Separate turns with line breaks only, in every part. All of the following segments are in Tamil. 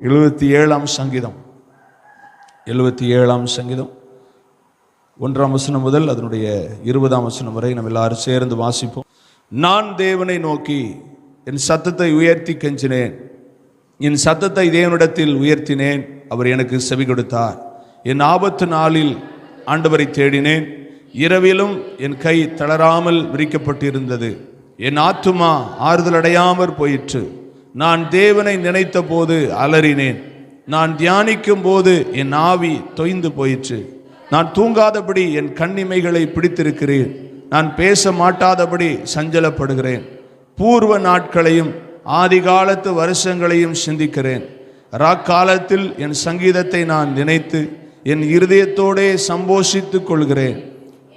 எழுபத்தி ஏழாம் சங்கீதம். எழுபத்தி ஏழாம் சங்கீதம். ஒன்றாம் வசனம் முதல் அதனுடைய இருபதாம் வசனம் வரை நம்ம எல்லாரும் சேர்ந்து வாசிப்போம். நான் தேவனை நோக்கி என் சத்தத்தை உயர்த்தி கெஞ்சினேன். என் சத்தத்தை தேவனிடத்தில் உயர்த்தினேன். அவர் எனக்கு செவி கொடுத்தார். என் ஆபத்து நாளில் ஆண்டவரை தேடினேன். இரவிலும் என் கை தளராமல் விரிக்கப்பட்டிருந்தது. என் ஆத்துமா ஆறுதல் அடையாமற் போயிற்று. நான் தேவனை நினைத்த போது அலறினேன். நான் தியானிக்கும் போது என் ஆவி தொய்ந்து போயிற்று. நான் தூங்காதபடி என் கண்ணிமைகளை பிடித்திருக்கிறேன் நான் பேச மாட்டாதபடி சஞ்சலப்படுகிறேன். பூர்வ நாட்களையும் ஆதி காலத்து வருஷங்களையும் சிந்திக்கிறேன். ராக்காலத்தில் என் சங்கீதத்தை நான் நினைத்து என் இருதயத்தோடே சம்போஷித்துக் கொள்கிறேன்.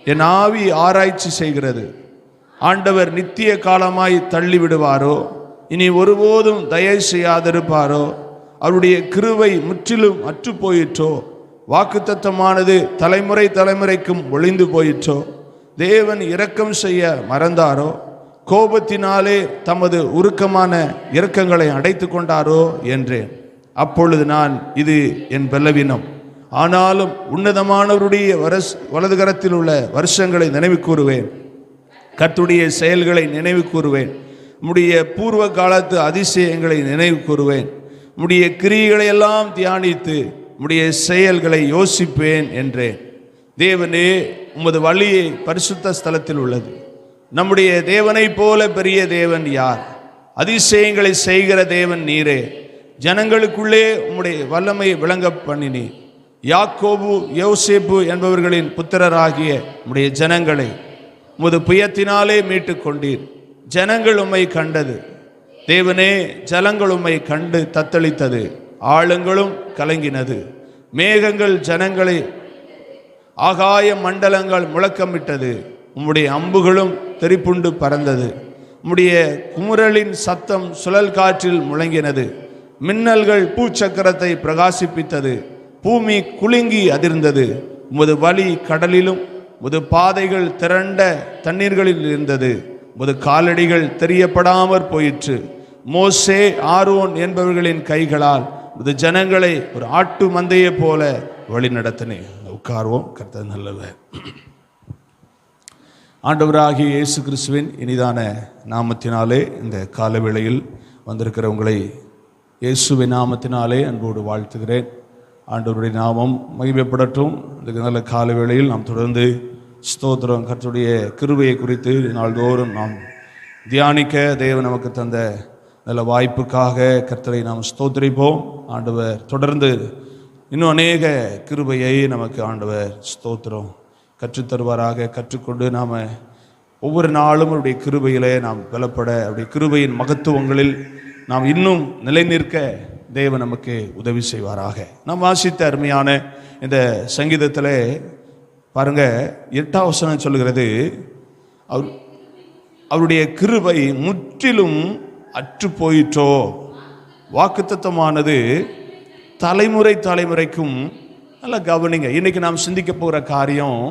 என் ஆவி ஆராய்ச்சி செய்கிறது. ஆண்டவர் நித்திய காலமாய் தள்ளிவிடுவாரோ? இனி ஒருபோதும் தயவு செய்யாதிருப்பாரோ? அவருடைய கிருவை முற்றிலும் அற்று போயிற்றோ வாக்குத்தத்தமானது தலைமுறை தலைமுறைக்கும் ஒளிந்து போயிற்றோ? தேவன் இரக்கம் செய்ய மறந்தாரோ? கோபத்தினாலே தமது உருக்கமான இரக்கங்களை அடைத்து கொண்டாரோ என்றேன். அப்பொழுது நான் இது என் பலவீனம் ஆனாலும் உன்னதமானவருடைய வரஸ் வலதுகரத்தில் உள்ள வருஷங்களை நினைவு கூறுவேன். கத்துடைய செயல்களை நினைவு கூறுவேன். உம்முடைய பூர்வ காலத்து அதிசயங்களை நினைவு கூறுவேன். உம்முடைய கிரியைகளை எல்லாம் தியானித்து உம்முடைய செயல்களை யோசிப்பேன் என்றேன். தேவனே உமது வழியை பரிசுத்த ஸ்தலத்தில் உள்ளது. நம்முடைய தேவனைப் போல பெரிய தேவன் யார்? அதிசயங்களை செய்கிற தேவன் நீரே. ஜனங்களுக்குள்ளே உம்முடைய வல்லமை விளங்க பண்ணினீர். யாக்கோபு யோசேப்பு என்பவர்களின் புத்திரராகிய உம்முடைய ஜனங்களை உமது புயத்தினாலே மீட்டுக் கொண்டீர். ஜனங்கள் உம்மை கண்டது. தேவனே ஜலங்கள் உம்மை கண்டு தத்தளித்தது. ஆளுங்களும் கலங்கினது. மேகங்கள் ஜனங்களை ஆகாய மண்டலங்கள் முழக்கமிட்டது. உம்முடைய அம்புகளும் தெரிப்புண்டு பறந்தது. உம்முடைய குமுறலின் சத்தம் சுழல் காற்றில் முழங்கினது. மின்னல்கள் பூச்சக்கரத்தை பிரகாசிப்பித்தது. பூமி குலுங்கி அதிர்ந்தது. உமது வழி கடலிலும் முது பாதைகள் திரண்ட தண்ணீர்களில் இருந்தது. முது காலடிகள் தெரியப்படாமற் போயிற்று. மோசே ஆரோன் என்பவர்களின் கைகளால் உமது ஜனங்களை ஒரு ஆட்டு மந்தையைப் போல வழி நடத்தினேன் உட்கார்வோம். கர்த்தர் நல்லவர். ஆண்டவராகிய இயேசு கிறிஸ்துவின் இனிதான நாமத்தினாலே இந்த காலவேளையில் வந்திருக்கிற உங்களை இயேசுவின் நாமத்தினாலே அன்போடு வாழ்த்துகிறேன். ஆண்டவருடைய நாமம் மகிமைப்படட்டும். இந்த நல்ல காலவேளையில் நாம் தொடர்ந்து ஸ்தோத்திரம். கற்றுடைய கிருவையை குறித்து நாள்தோறும் நாம் தியானிக்க தேவன் நமக்கு தந்த நல்ல வாய்ப்புக்காக கர்த்தரை நாம் ஸ்தோத்திரிப்போம். ஆண்டவர் தொடர்ந்து இன்னும் அநேக கிருபையை நமக்கு ஆண்டவர் ஸ்தோத்திரம். கற்றுத்தருவாராக கற்றுக்கொண்டு நாம் ஒவ்வொரு நாளும் அவருடைய கிருபையிலே நாம் பலப்பட அவருடைய கிருபையின் மகத்துவங்களில் நாம் இன்னும் நிலை நிற்க தேவன் நமக்கு உதவி செய்வாராக. நாம் வாசித்த அருமையான இந்த சங்கீதத்தில் பாருங்க எட்டாம் வசனம் சொல்லுகிறது அவர் அவருடைய கிருபை முற்றிலும் அற்று போயிற்றோ வாக்குத்தத்தமானது தலைமுறை தலைமுறைக்கும் நல்லா கவனிங்க. இன்னைக்கு நாம் சிந்திக்க போகிற காரியம்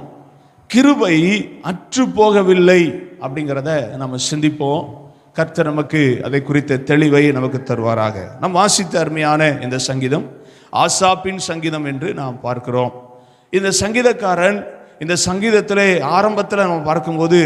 கிருபை அற்று போகவில்லை அப்படிங்கிறத நம்ம சிந்திப்போம். கர்த்தர் நமக்கு அதை குறித்த தெளிவை நமக்கு தருவாராக. நம் வாசித்த அருமையான இந்த சங்கீதம் ஆசாப்பின் சங்கீதம் என்று நாம் பார்க்கிறோம். இந்த சங்கீதக்காரன் இந்த சங்கீதத்திலே ஆரம்பத்தில் நம்ம பார்க்கும்போது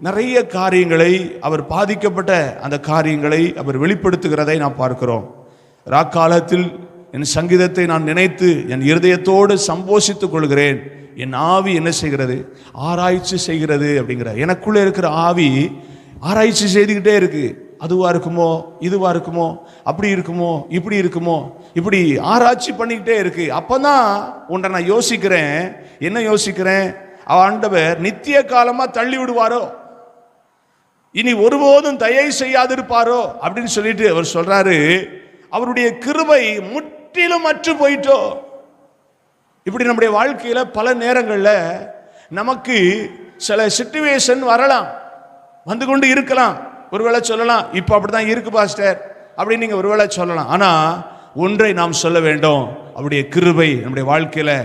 நிறைய காரியங்களை அவர் பாதிக்கப்பட்ட அந்த காரியங்களை அவர் வெளிப்படுத்துகிறதை நாம் பார்க்கிறோம். ராக்காலத்தில் என் சங்கீதத்தை நான் நினைத்து என் இருதயத்தோடு சம்போஷித்துக் கொள்கிறேன். என் ஆவி என்ன செய்கிறது? ஆராய்ச்சி செய்கிறது அப்படிங்கிற. எனக்குள்ளே இருக்கிற ஆவி ஆராய்ச்சி செய்துக்கிட்டே இருக்கு. அதுவாக இருக்குமோ? இதுவாக இருக்குமோ? அப்படி இருக்குமோ? இப்படி இருக்குமோ? இப்படி ஆராய்ச்சி பண்ணிக்கிட்டே இருக்கு. அப்பதான் உன்னை நான் யோசிக்கிறேன். என்ன யோசிக்கிறேன்? ஆண்டவர் நித்திய காலமாக தள்ளி விடுவாரோ? இனி ஒருபோதும் தயை செய்யாதிருப்பாரோ? அப்படின்னு சொல்லிட்டு அவர் சொல்றாரு அவருடைய கிருபை முற்றிலும் அற்று போயிட்டோ. இப்படி நம்முடைய வாழ்க்கையில பல நேரங்களில் நமக்கு சில சிச்சுவேஷன் வரலாம். வந்து கொண்டு இருக்கலாம். ஒருவேளை சொல்லலாம் இப்போ அப்படிதான் இருக்கு பாஸ்டர். அப்படின்னு நீங்க ஒருவேளை சொல்லலாம். ஆனா ஒன்றை நாம் சொல்ல வேண்டும். அவருடைய கிருபை நம்முடைய வாழ்க்கையில்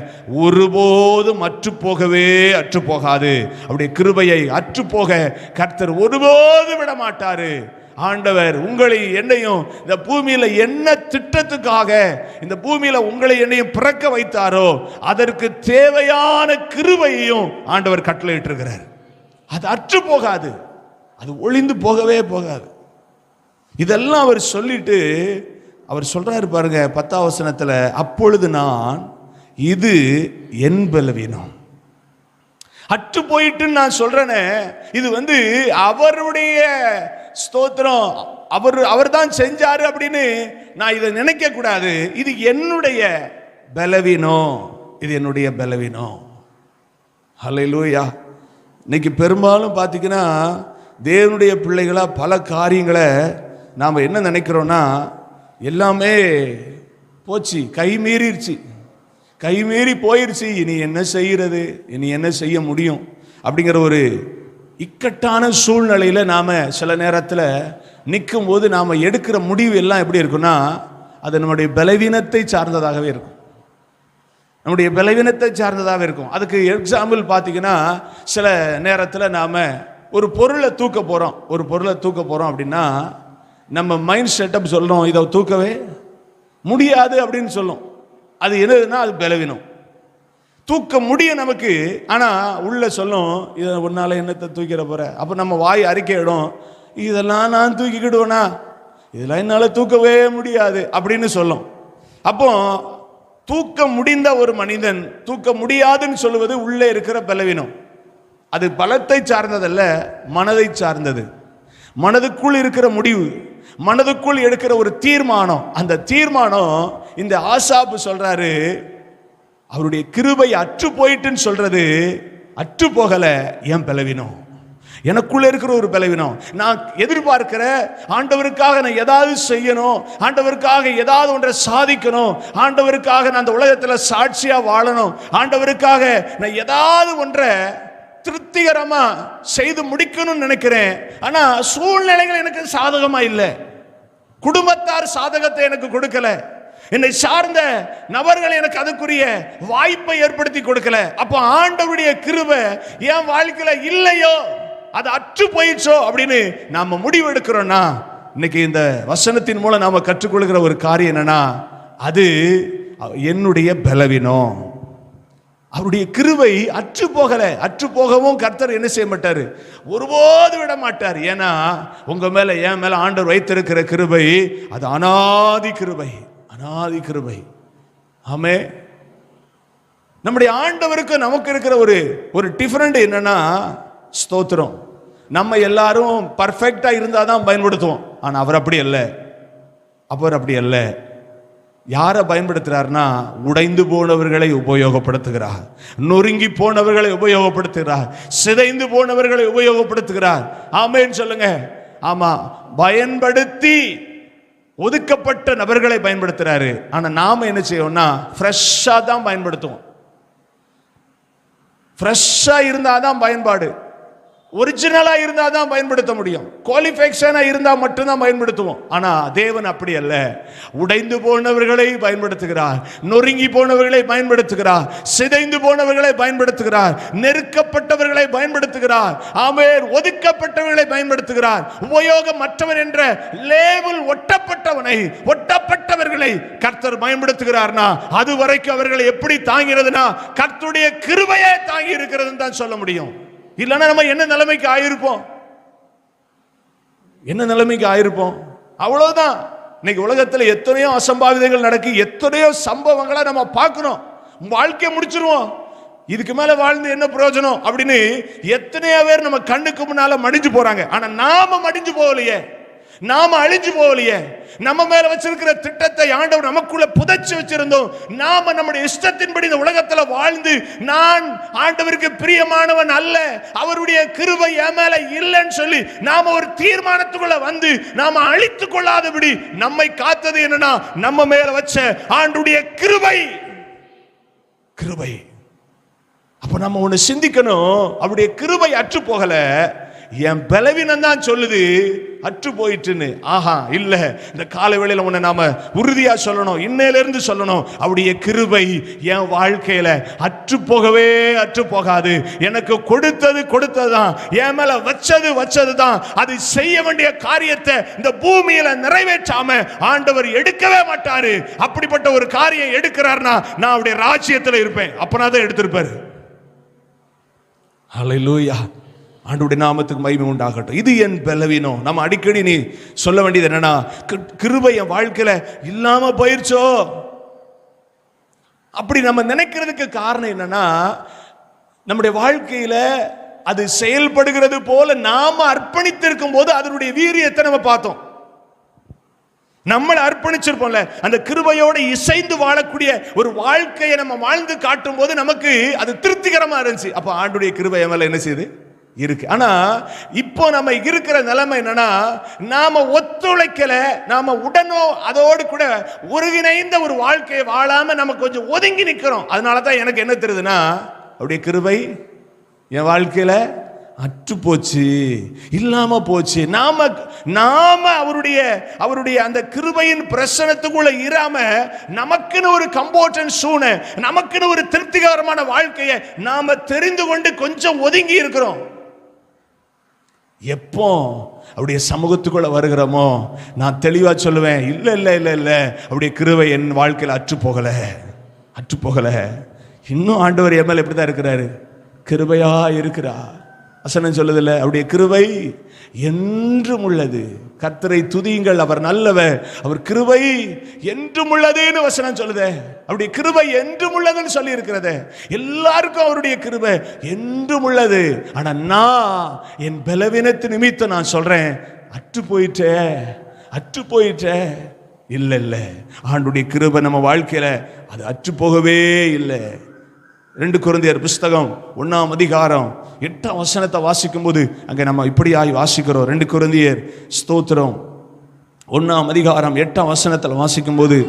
ஒருபோதும் அற்று போகவே அற்று போகாது அவருடைய கிருபையை அற்று போக கர்த்தர் ஒருபோதும் விட மாட்டாரு ஆண்டவர் உங்களை என்னையும் இந்த பூமியில் என்ன திட்டத்துக்காக இந்த பூமியில் உங்களை என்னையும் பிறக்க வைத்தாரோ அதற்கு தேவையான கிருபையையும் ஆண்டவர் கட்டளையிட்டிருக்கிறார். அது அற்று போகாது அது ஒளிந்து போகவே போகாது. இதெல்லாம் அவர் சொல்லிட்டு அவர் சொல்கிறாரு பாருங்க பத்தாவசனத்தில் அப்பொழுது நான் இது என் பலவீனம். அற்று போயிட்டுன்னு நான் சொல்கிறேனே இது வந்து அவருடைய ஸ்தோத்திரம் அவர் அவர் தான் செஞ்சார் அப்படின்னு நான் இதை நினைக்க கூடாது. இது என்னுடைய பலவீனம். இது என்னுடைய பலவீனம். ஹலையிலூயா இன்னைக்கு பெரும்பாலும் பார்த்தீங்கன்னா தேவனுடைய பிள்ளைகளாக பல காரியங்களை நாம் என்ன நினைக்கிறோன்னா எல்லாமே போச்சு. கை மீறிடுச்சு கை மீறி போயிருச்சு. இனி என்ன செய்கிறது? இனி என்ன செய்ய முடியும்? அப்படிங்கிற ஒரு இக்கட்டான சூழ்நிலையில் நாம் சில நேரத்தில் நிற்கும் போது நாம் எடுக்கிற முடிவு எல்லாம் எப்படி இருக்குன்னா அது நம்முடைய பலவீனத்தை சார்ந்ததாகவே இருக்கும். நம்முடைய பலவீனத்தை சார்ந்ததாக இருக்கும். அதுக்கு எக்ஸாம்பிள் பார்த்தீங்கன்னா சில நேரத்தில் நாம் ஒரு பொருளை தூக்க போகிறோம் ஒரு பொருளை தூக்க போகிறோம் அப்படின்னா நம்ம மைண்ட் செட்டப் சொல்கிறோம் இதை தூக்கவே முடியாது அப்படின்னு சொல்லும். அது என்னதுன்னா அது பலவீனம். தூக்க முடியும் நமக்கு ஆனால் உள்ள சொல்லும் இதை உன்னால என்னத்தை தூக்கிட போற? அப்போ நம்ம வாய் அறிக்கையிடும் இதெல்லாம் நான் தூக்கிக்கிடுவேனா? இதெல்லாம் என்னால் தூக்கவே முடியாது. அப்படின்னு சொல்லும். அப்போ தூக்க முடிந்த ஒரு மனிதன் தூக்க முடியாதுன்னு சொல்லுவது உள்ளே இருக்கிற பலவீனம். அது பலத்தை சார்ந்ததல்ல மனதை சார்ந்தது. மனதுக்குள் இருக்கிற முடிவு. மனதுக்குள் எடுக்கிற ஒரு தீர்மானம். அந்த தீர்மானம் இந்த ஆசாப்பு சொல்றாரு அவருடைய கிருபை அற்று போயிட்டுன்னு சொல்றது அற்று போகல என் பலவீனம்? எனக்குள்ள இருக்கிற ஒரு பலவீனம். நான் எதிர்பார்க்கிற ஆண்டவருக்காக நான் ஏதாவது செய்யணும் ஆண்டவருக்காக ஏதாவது ஒன்றை சாதிக்கணும் ஆண்டவருக்காக நான் அந்த உலகத்தில் சாட்சியாக வாழணும் ஆண்டவருக்காக நான் ஏதாவது ஒன்றை திருப்திகரமா செய்து முடிக்கணும்னு நினைக்கிறேன். ஆனா சூழ்நிலைகள் எனக்கு சாதகமா இல்லை. குடும்பத்தார் சாதகத்தை எனக்கு கொடுக்கல. என்னை சார்ந்த நபர்கள் எனக்கு அதுக்குரிய வாய்ப்பை ஏற்படுத்தி கொடுக்கல. அப்போ ஆண்டவருடைய கிருபை என் வாழ்க்கையில இல்லையோ? அது அற்று போயிடுச்சோ? அப்படின்னு நாம முடிவெடுக்கிறோம்னா இன்னைக்கு இந்த வசனத்தின் மூலம் நாம கற்றுக்கொள்கிற ஒரு காரியம் என்னன்னா அது என்னுடைய பலவீனம். அவருடைய கிருவை அற்று போகல அற்று போகவும் கர்த்தர் என்ன செய்ய மாட்டார்? ஒருபோது விட மாட்டார். ஏன்னா உங்க மேல என் மேல ஆண்டவர் வைத்திருக்கிற கிருபை அது அனாதி கிருபை அனாதி கிருபை. ஆமே. நம்முடைய ஆண்டவருக்கு நமக்கு இருக்கிற ஒரு ஒரு டிஃபரெண்ட் என்னன்னா ஸ்தோத்திரம். நம்ம எல்லாரும் பர்ஃபெக்டா இருந்தால் தான் பயன்படுத்துவோம். ஆனால் அவர் அப்படி இல்லை அவர் அப்படி இல்லை யாரை பயன்படுத்துகிறார்னா உடைந்து போனவர்களை உபயோகப்படுத்துகிறார். நொறுங்கி போனவர்களை உபயோகப்படுத்துகிறார். சிதைந்து போனவர்களை உபயோகப்படுத்துகிறார். ஆமேன்னு சொல்லுங்க. ஆமா பயன்படுத்தி ஒதுக்கப்பட்ட நபர்களை பயன்படுத்துறாரு. ஆனா நாம என்ன செய்வோம்னா ஃப்ரெஷ்ஷா தான் பயன்படுத்துவோம். ஃப்ரெஷ்ஷா இருந்தாதான் பயன்பாடு. ஒரிஜினலா இருந்தா தான் பயன்படுத்த முடியும். குவாலிஃபேக்ஷனாக இருந்தா மட்டும்தான் பயன்படுத்துவோம். ஆனா தேவன் அப்படி அல்ல. உடைந்து போனவர்களை பயன்படுத்துகிறார். நொறுங்கி போனவர்களை பயன்படுத்துகிறார். சிதைந்து போனவர்களை பயன்படுத்துகிறார். நெருக்கப்பட்டவர்களை பயன்படுத்துகிறார். ஆமேர் ஒதுக்கப்பட்டவர்களை பயன்படுத்துகிறார். உபயோகமற்றவர் என்ற லேபிள் ஒட்டப்பட்டவனை ஒட்டப்பட்டவர்களை கர்த்தர் பயன்படுத்துகிறார்னா அது வரைக்கும் அவர்களை எப்படி தாங்கிறதுனா கர்த்தருடைய கிருபையே தாங்கி இருக்கிறதுன்னு தான் சொல்ல முடியும். இல்லைன்னா நம்ம என்ன நிலைமைக்கு ஆயிருப்போம்? என்ன நிலைமைக்கு ஆயிருப்போம்? அவ்வளவுதான். இன்னைக்கு உலகத்தில் எத்தனையோ அசம்பாவிதங்கள் நடக்கு எத்தனையோ சம்பவங்களை நம்ம பார்க்கணும். வாழ்க்கையை முடிச்சிருவோம். இதுக்கு மேல வாழ்ந்து என்ன பிரயோஜனம் அப்படின்னு எத்தனையோ பேர் நம்ம கண்ணுக்கு முன்னால மடிஞ்சு போறாங்க. ஆனா நாம மடிஞ்சு போகலையே. நாம அழிஞ்சு போகலையே. நம்ம மேல வச்சிருக்கிற திட்டத்தை ஆண்டவர் நமக்குள்ள புதைச்சு வச்சிருந்தோம். நாம நம்முடைய இஷ்டத்தின்படி இந்த உலகத்துல வாழ்ந்து நான் ஆண்டவருக்கு பிரியமானவன் அல்ல அவருடைய கிருபை என் மேல இல்லைன்னு சொல்லி நாம ஒரு தீர்மானத்துக்குள்ள வந்து நாம அழித்து கொள்ளாதபடி நம்மை காத்தது என்னன்னா நம்ம மேல வச்ச ஆண்டுடைய கிருபை. கிருபை. அப்ப நம்ம ஒண்ணு சிந்திக்கணும். அவருடைய கிருபை அற்று போகல. என் பலவீனம் தான் சொல்லுது. அற்று போயிட்டுன்னு. ஆஹா இல்ல. இந்த கால வேளையில உன்னை நாம உறுதியா சொல்லணும். இன்னையில இருந்து சொல்லணும். அவருடைய கிருபை என் வாழ்க்கையில அற்று போகவே அற்று போகாது. எனக்கு கொடுத்தது கொடுத்ததுதான். என் மேல வச்சது வச்சதுதான். அது செய்ய வேண்டிய காரியத்தை இந்த பூமியில நிறைவேற்றாம ஆண்டவர் எடுக்கவே மாட்டாரு. அப்படிப்பட்ட ஒரு காரியம் எடுக்கிறார்னா நான் அவருடைய ராஜ்யத்துல இருப்பேன். அப்பனா தான் எடுத்திருப்பாரு. லூயா ஆண்டுடைய நாமத்துக்கு மகிமை உண்டாகட்டும். இது என் பலவீனம். நம்ம அடிக்கடி நீ சொல்ல வேண்டியது என்னன்னா கிருபை என் வாழ்க்கையில இல்லாம போயிருச்சோ? அப்படி நம்ம நினைக்கிறதுக்கு காரணம் என்னன்னா நம்முடைய வாழ்க்கையில அது செயல்படுகிறது போல நாம அர்ப்பணித்திருக்கும் போது அதனுடைய வீரியத்தை நம்ம பார்த்தோம். நம்மளை அர்ப்பணிச்சிருப்போம்ல அந்த கிருபையோடு இசைந்து வாழக்கூடிய ஒரு வாழ்க்கையை நம்ம வாழ்ந்து காட்டும் போது நமக்கு அது திருப்திகரமா இருந்துச்சு. அப்போ ஆண்டுடைய கிருபை மேல என்ன செய்யுது? இருக்கு. ஆனா இப்போ நம்ம இருக்கிற நிலைமை என்னன்னா நாம ஒத்துழைக்கல நாம உடனோ அதோடு கூட ஒருங்கிணைந்த ஒரு வாழ்க்கையை வாழாம நம்ம கொஞ்சம் ஒதுங்கி நிற்கிறோம் அதனால தான் எனக்கு என்ன தெரியுதுன்னா அப்படியே கிருபை என் வாழ்க்கையில அற்று போச்சு இல்லாம போச்சு. நாம நாம அவருடைய அவருடைய அந்த கிருபையின் பிரசனத்துக்குள்ள இராம நமக்குன்னு ஒரு கம்போர்டன் சூனை நமக்குன்னு ஒரு திருப்திகரமான வாழ்க்கையை நாம தெரிந்து கொண்டு கொஞ்சம் ஒதுங்கி இருக்கிறோம். எப்போ அவருடைய சமூகத்துக்குள்ள வருகிறோமோ நான் தெளிவா சொல்லுவேன் இல்லை இல்லை இல்லை இல்லை அவருடைய கிருவை என் வாழ்க்கையில் அற்று போகல அற்று போகல. இன்னும் ஆண்டவர் எம்எல் மேல இப்படிதான் இருக்கிறாரு? கிருபையா இருக்கிறார். வசனம் சொல்லுதில்ல அவருடைய கிருவை என்றும் உள்ளது. கத்தரை துதியுங்கள் அவர் நல்லவர். அவர் கிருவை என்றும் உள்ளதுன்னு வசனம் சொல்லுதே. அவருடைய கிருவை என்றும் உள்ளதுன்னு சொல்லி இருக்கிறத எல்லாருக்கும் அவருடைய கிருவை என்றும் உள்ளது. ஆனா நான் என் பலவீனத்து நிமித்தம் நான் சொல்றேன் அற்று போயிட்டே அற்று போயிட்டே. இல்லை இல்லை ஆண்டுடைய கிருபை நம்ம வாழ்க்கையில அது அற்று போகவே இல்லை. ரெண்டு குழந்தையர் புஸ்தகம் ஒன்றாம் அதிகாரம் எட்டாம் வசனத்தை வாசிக்கும் போது அங்கே நம்ம இப்படியாய் வாசிக்கிறோம். ரெண்டு குழந்தையர் ஸ்தோத்திரம். ஒன்றாம் அதிகாரம் எட்டாம் வசனத்தில் வாசிக்கும் போது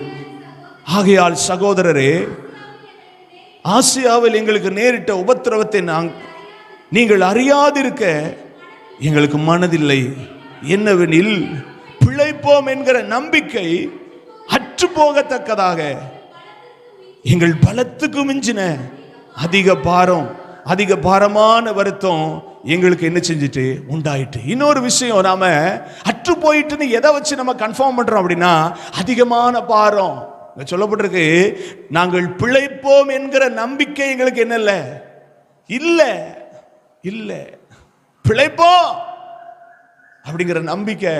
ஆகையால் சகோதரரே ஆசியாவில் எங்களுக்கு நேரிட்ட உபத்திரவத்தை நாங் நீங்கள் அறியாதிருக்க எங்களுக்கு மனதில்லை. என்னவெனில் பிழைப்போம் என்கிற நம்பிக்கை அற்று போகத்தக்கதாக எங்கள் பலத்துக்கு மிஞ்சின அதிக பாரம் அதிக பாரமான வருத்தம் எங்களுக்கு என்ன செஞ்சுட்டு? உண்டாயிட்டு. இன்னொரு விஷயம் நாம அற்று போயிட்டுன்னு எதை வச்சு நம்ம கன்ஃபார்ம் பண்றோம் அப்படின்னா அதிகமான பாரம். சொல்லப்பட்டிருக்கு நாங்கள் பிழைப்போம் என்கிற நம்பிக்கை எங்களுக்கு என்ன இல்லை? இல்லை. பிழைப்போம் அப்படிங்கிற நம்பிக்கை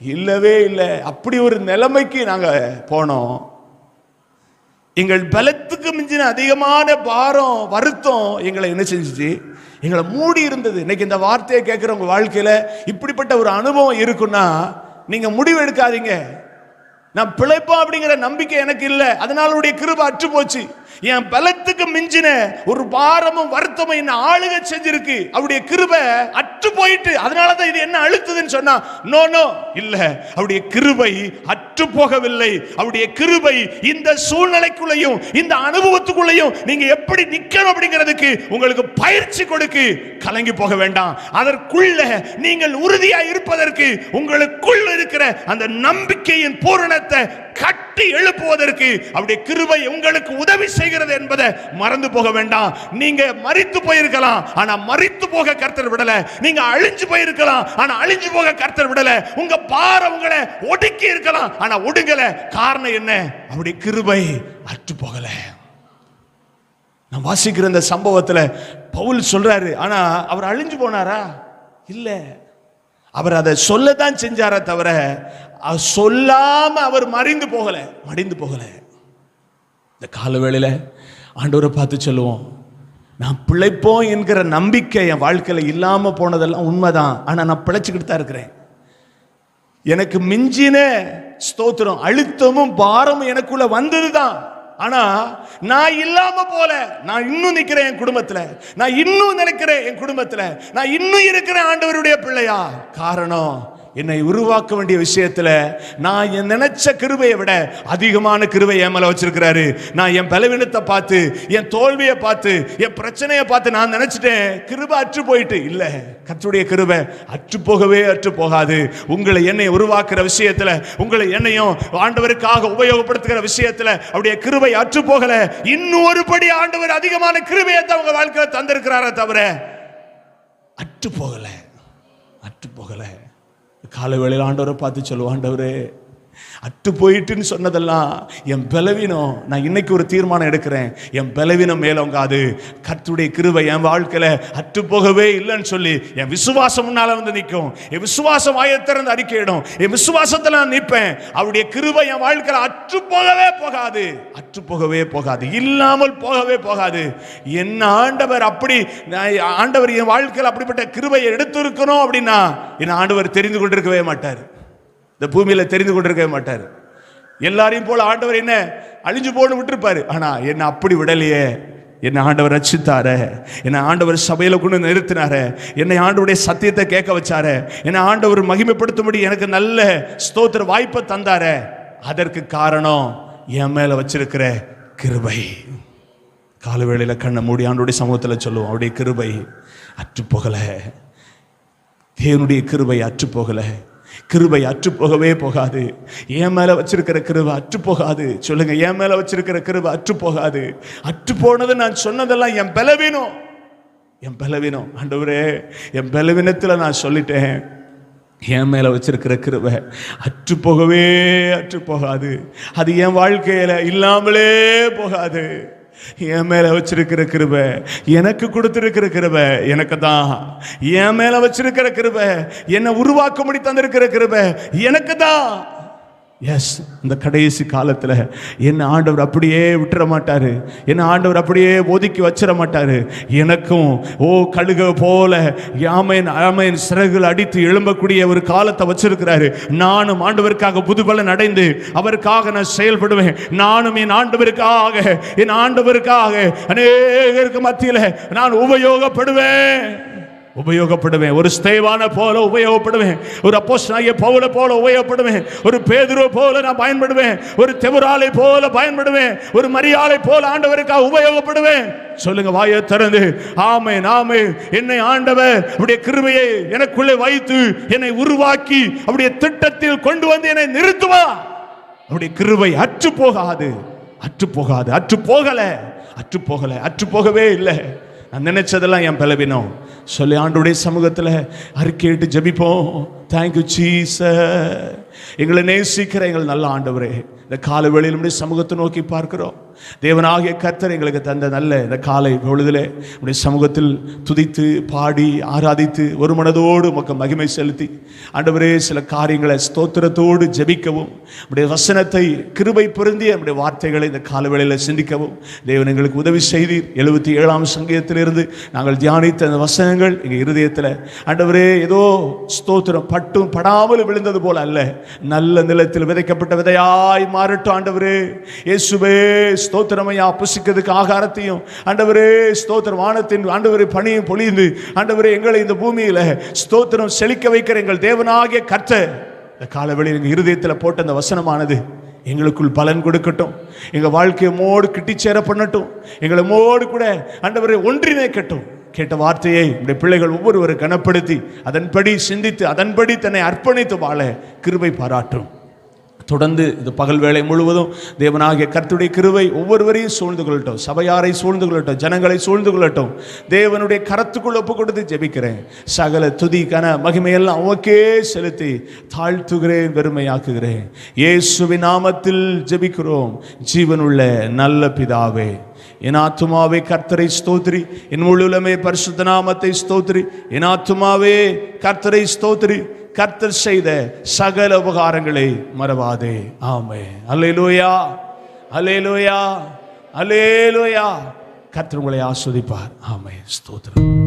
இல்லவே இல்லை. அப்படி ஒரு நிலைமைக்கு நாங்கள் போனோம். எங்கள் பலத்துக்கு மிஞ்சின அதிகமான பாரம் வருத்தம் எங்களை என்ன செஞ்சிச்சு? எங்களை மூடி இருந்தது. இன்னைக்கு இந்த வார்த்தையை கேட்குற உங்கள் வாழ்க்கையில் இப்படிப்பட்ட ஒரு அனுபவம் இருக்குன்னா நீங்கள் முடிவு எடுக்காதீங்க. நான் பிழைப்போம் அப்படிங்கிற நம்பிக்கை எனக்கு இல்லை. அதனால உடைய கிருபை அற்று போச்சு என் பலத்துக்கு மிஞ்சின ஒரு பாரமும் வருத்தமும் என்ன ஆளுக செஞ்சிருக்கு. அவருடைய கிருபை அற்று போயிட்டு அதனால தான் இது என்ன அழுத்துதுன்னு சொன்னா நோ நோ இல்ல. அவருடைய கிருபை அற்று போகவில்லை. அவருடைய கிருபை இந்த சூழ்நிலைக்குள்ளேயும் இந்த அனுபவத்துக்குள்ளேயும் நீங்க எப்படி நிக்கணும் அப்படிங்கிறதுக்கு உங்களுக்கு பயிற்சி கொடுக்கு. கலங்கி போக வேண்டாம். அதற்குள்ள நீங்கள் உறுதியா இருப்பதற்கு உங்களுக்குள் இருக்கிற அந்த நம்பிக்கையின் பூரணத்தை கட்டி எழுப்புவதற்கு அவருடைய கிருபை உங்களுக்கு உதவி செய்கிறது என்பதை மறந்து போக வேண்டாம். நீங்க மறித்து போயிருக்கலாம். ஆனா மறித்து போக கர்த்தர் விடல. நீங்க அழிஞ்சு போயிருக்கலாம். ஆனா அழிஞ்சு போக கர்த்தர் விடல. உங்க பார உங்களை ஒடுக்கி இருக்கலாம். ஆனா ஒடுங்கல. காரணம் என்ன? அவருடைய கிருபை அற்று போகல. நான் வாசிக்கிற இந்த சம்பவத்துல பவுல் சொல்றாரு ஆனா அவர் அழிஞ்சு போனாரா? இல்ல. அவர் அதை சொல்லத்தான் செஞ்சாரே தவிர அது சொல்லாம அவர் மறைந்து போகல. மடிந்து போகல. இந்த கால வேளையில ஆண்டவரை பார்த்து சொல்லுவோம் நான் பிழைப்போம் என்கிற நம்பிக்கை என் வாழ்க்கையில் இல்லாம போனதெல்லாம் உண்மைதான். ஆனா நான் பிழைச்சுக்கிட்டு தான் இருக்கிறேன். எனக்கு மிஞ்சின ஸ்தோத்திரம் அழுத்தமும் பாரமும் எனக்குள்ள வந்ததுதான். ஆனா நான் இல்லாம போல. நான் இன்னும் நிக்கிறேன் என் குடும்பத்துல. நான் இன்னும் நினைக்கிறேன் என் குடும்பத்துல. நான் இன்னும் இருக்கிறேன் ஆண்டவருடைய பிள்ளையா. காரணம் என்னை உருவாக்க வேண்டிய விஷயத்துல நான் என் நினைச்ச கிருபையை விட அதிகமான கிருபை என் மேல வச்சிருக்கிறாரு. நான் என் பலவீனத்தை பார்த்து என் தோல்வியை பார்த்து என் பிரச்சனையை பார்த்து நான் நினைச்சிட்டேன். கிருபை அற்று போயிட்டு. இல்ல கத்துடைய கிருபை அற்று போகவே அற்று போகாது. உங்களை என்னை உருவாக்குற விஷயத்துல உங்களை என்னையும் ஆண்டவருக்காக உபயோகப்படுத்துகிற விஷயத்துல அவருடைய கிருபை அற்று போகல. இன்னும் ஒரு படி ஆண்டவர் அதிகமான கிருபையை தான் உங்க வாழ்க்கையில தந்திருக்கிறாரே தவிர அற்று போகல. அற்று போகலை. காலை வேளையில் ஆண்டவரை பார்த்து சொல்லுவாண்டவரே அட்டு போயிட்டுன்னு சொன்னதெல்லாம் என் பலவீனம். நான் இன்னைக்கு ஒரு தீர்மானம் எடுக்கிறேன். என் பலவீனம் மேலோங்காது. கத்துடைய கிருவை என் வாழ்க்கையில அட்டு போகவே இல்லைன்னு சொல்லி என் விசுவாசம் முன்னால வந்து நிற்கும். என் விசுவாசம் வாயத்திறந்து அறிக்கையிடும் என் விசுவாசத்துல நான் நிற்பேன். அவருடைய கிருவை என் வாழ்க்கையில் அற்று போகவே போகாது. அற்று போகவே போகாது. இல்லாமல் போகவே போகாது. என்ன ஆண்டவர் அப்படி நான் ஆண்டவர் என் வாழ்க்கையில் அப்படிப்பட்ட கிருவையை எடுத்திருக்கணும் அப்படின்னா என் ஆண்டவர் தெரிந்து கொண்டிருக்கவே மாட்டார். இந்த பூமியில் தெரிந்து கொண்டிருக்கவே மாட்டார். எல்லாரையும் போல ஆண்டவர் என்ன அழிஞ்சு போன்னு விட்டுருப்பாரு. ஆனால் என்னை அப்படி விடலையே. என்னை ஆண்டவர் ரச்சித்தார என்னை ஆண்டவர் சபையில் கொண்டு நிறுத்தினாரு. என்னை ஆண்டவருடைய சத்தியத்தை கேட்க வச்சார. என்னை ஆண்டவர் மகிமைப்படுத்தும்படி எனக்கு நல்ல ஸ்தோத்திர வாய்ப்பை தந்தார. அதற்கு காரணம் என் மேலே வச்சிருக்கிற கிருபை. காலவேளையில் கண்ணை மூடி ஆண்டோடைய சமூகத்தில் சொல்லுவோம் அவருடைய கிருபை அற்று போகல தேவனுடைய கிருபை அற்று கிருபை அற்று போகவே போகாது. என் மேல வச்சிருக்கிற கிருபை அற்று போகாது சொல்லுங்க என் மேல வச்சிருக்கிற கிருபை அற்று போகாது அற்று போனது நான் சொன்னதெல்லாம் என் பலவீனம். என் பலவீனம். ஆண்டவரே என் பலவீனத்தில் நான் சொல்லிட்டேன். என் மேல வச்சிருக்கிற கிருபை அற்று போகவே அற்று போகாது அது என் வாழ்க்கையில இல்லாமலே போகாது. என் மேல வச்சிருக்கிற கிருப எனக்கு கொடுத்துருக்கிற கிருப எனக்கு தான். என் மேல வச்சிருக்கிற கிருப என்னை உருவாக்கும்படி தந்திருக்கிற கிருப எனக்கு தான். எஸ் இந்த கடைசி காலத்தில் என்ன ஆண்டவர் அப்படியே விட்டுற மாட்டார் என்ன ஆண்டவர் அப்படியே ஒதுக்கி வச்சிட மாட்டார் எனக்கும் ஓ கழுக போல யாமையின் ஆமையின் சிறகுகள் அடித்து எழும்பக்கூடிய ஒரு காலத்தை வச்சிருக்கிறாரு. நானும் ஆண்டவருக்காக புதுபலன் அடைந்து அவருக்காக நான் செயல்படுவேன். நானும் என் ஆண்டவருக்காக என் ஆண்டவருக்காக அநேகருக்கு மத்தியில் நான் உபயோகப்படுவேன். உபயோகப்படுவேன். ஒரு ஸ்தேவான போல உபயோகப்படுவேன். ஒரு அப்போஸ்தலனாகிய பவுல போல உபயோகப்படுவேன். ஒரு பேதுரு போல நான் பயன்படுவேன். ஒரு தெவராலை போல பயன்படுவேன். ஒரு மரியாதை போல ஆண்டவருக்காக உபயோகப்படுவேன். சொல்லுங்க வாயை திறந்து. ஆமை நாமே என்னை ஆண்டவர் அவருடைய கிருமையை எனக்குள்ளே வைத்து என்னை உருவாக்கி அவருடைய திட்டத்தில் கொண்டு வந்து என்னை நிறுத்துவா? அவருடைய கிருவை அற்று போகாது அற்று போகாது அற்று போகல அற்று போகல அற்று போகவே இல்லை. நான் நினைச்சதெல்லாம் என் பலவீனம். சொல்லி ஆண்டுடைய சமூகத்தில் அறிக்கையிட்டு ஜபிப்போம். தேங்க்யூ சீச எங்களை நேசிக்கிற எங்கள் நல்ல ஆண்டவரே இந்த காலை வேளையில் முடிய சமூகத்தை நோக்கி பார்க்கிறோம். தேவனாகிய கர்த்தர் எங்களுக்கு தந்த நல்ல இந்த காலை பொழுதில் உடைய சமூகத்தில் துதித்து பாடி ஆராதித்து ஒரு மனதோடு உமக்கு மகிமை செலுத்தி ஆண்டவரே சில காரியங்களை ஸ்தோத்திரத்தோடு ஜெபிக்கவும் உடைய வசனத்தை கிருபை பொருந்திய நம்முடைய வார்த்தைகளை இந்த கால வேளையில் சிந்திக்கவும். தேவன் எங்களுக்கு உதவி செய்தீர். எழுபத்தி ஏழாம் சங்கீதத்திலிருந்து நாங்கள் தியானித்த அந்த வசனங்கள் எங்கள் இருதயத்தில். ஆண்டவரே ஏதோ ஸ்தோத்திரம் பட்டும் படாமல் விழுந்தது போல அல்ல. நல்ல நிலத்தில் விதைக்கப்பட்ட விதையாய் மாறட்டும் ஆண்டவரே. இயேசுவே ஸ்தோத்திரமையா புசிக்கிறதுக்கு ஆகாரத்தையும் ஆண்டவரே ஸ்தோத்திரம் வானத்தின் ஆண்டவரே பணியும் பொழிந்து ஆண்டவரே எங்களை இந்த பூமியில ஸ்தோத்திரம் செழிக்க வைக்கிற எங்கள் தேவனாகிய கர்த்த இந்த காலவெளியில் எங்கள் இருதயத்தில் போட்ட அந்த வசனமானது எங்களுக்குள் பலன் கொடுக்கட்டும். எங்கள் வாழ்க்கையை மோடு கிட்டி சேர பண்ணட்டும். எங்களை மோடு கூட ஆண்டவரை ஒன்றிணைக்கட்டும். கேட்ட வார்த்தையை நம்முடைய பிள்ளைகள் ஒவ்வொருவரும் கனப்படுத்தி அதன்படி சிந்தித்து அதன்படி தன்னை அர்ப்பணித்து வாழ கிருபை பாராட்டும். தொடர்ந்து இந்த பகல் வேலை முழுவதும் தேவனாகிய கர்த்துடைய கிருவை ஒவ்வொருவரையும் சூழ்ந்து கொள்ளட்டும். சபையாரை சூழ்ந்து கொள்ளட்டும். ஜனங்களை சூழ்ந்து கொள்ளட்டும். தேவனுடைய கரத்துக்குள் ஒப்பு கொடுத்து ஜெபிக்கிறேன். சகல துதி கன மகிமையெல்லாம் ஓகே செலுத்தி தாழ்த்துகிறேன் வெறுமையாக்குகிறேன். இயேசுவின் நாமத்தில் ஜெபிக்கிறோம். ஜீவனுள்ள நல்ல பிதாவே என் ஆத்துமாவே கர்த்தரை ஸ்தோத்திரி. என் முழுலமே பரிசுத்த நாமத்தை ஸ்தோத்திரி. என் ஆத்துமாவே கர்த்தரை ஸ்தோத்ரி கர்த்தர் செய்த சகல உபகாரங்களை மறவாதே. ஆமே அல்லேலூயா. அல்லேலூயா. அல்லேலூயா. கர்த்தர் உங்களை ஆஸ்வதிப்பார். ஆமே ஸ்தோத்திரம்.